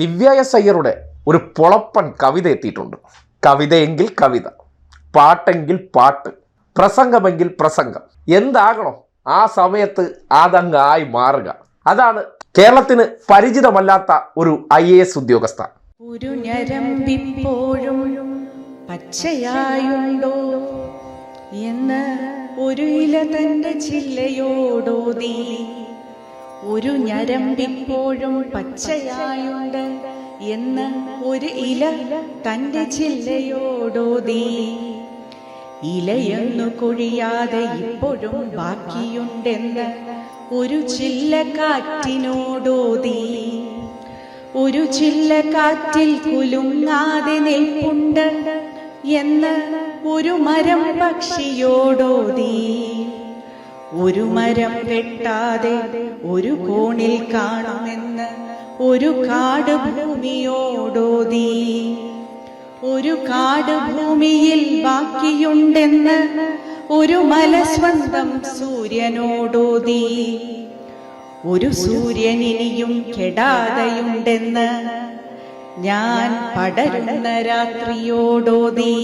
ദിവ്യ S അയ്യറുടെ ഒരു പൊളപ്പൻ കവിത എത്തിയിട്ടുണ്ട്. കവിതയെങ്കിൽ കവിത പാട്ടെങ്കിൽ പാട്ട് പ്രസംഗമെങ്കിൽ പ്രസംഗം. എന്താകണം ആ സമയത്ത് അതങ്ങ് ആയി മാറുക. അതാണ് കേരളത്തിന് പരിചിതമല്ലാത്ത ഒരു ഐ എ എസ് ഉദ്യോഗസ്ഥ ഒരു ഞരമ്പിപ്പോഴും പച്ചയായുണ്ടോ? എന്ന് ഒരു ഇല തന്റെ ചില്ലയോടോതി ഒരു ഞരമ്പിപ്പോഴും പച്ചയായുണ്ട് എന്ന് ഒരു ഇല തന്റെ ചില്ലയോടോതി. ഇലയൊന്നു കൊഴിയാതെ ഇപ്പോഴും ബാക്കിയുണ്ടെന്ന് ഒരു ചില്ല കാറ്റിനോടോതി ഒരു ചില്ല കാറ്റിൽ കുലുങ്ങാതെ നിൽപ്പുണ്ട് എന്ന് ഒരു മരം പക്ഷിയോടോതി. ഒരു മരം വെട്ടാതെ ഒരു കോണിൽ കാണുമെന്ന് ഒരു കാട് ഭൂമിയോടോതി. ഒരു കാട് ഭൂമിയിൽ ബാക്കിയുണ്ടെന്ന് ഒരു മല സ്വന്തം സൂര്യനോടോതി. ഒരു സൂര്യൻ ഇനിയും കെടാതെയുണ്ടെന്ന് ഞാൻ പടരുന്ന രാത്രിയോടോതി.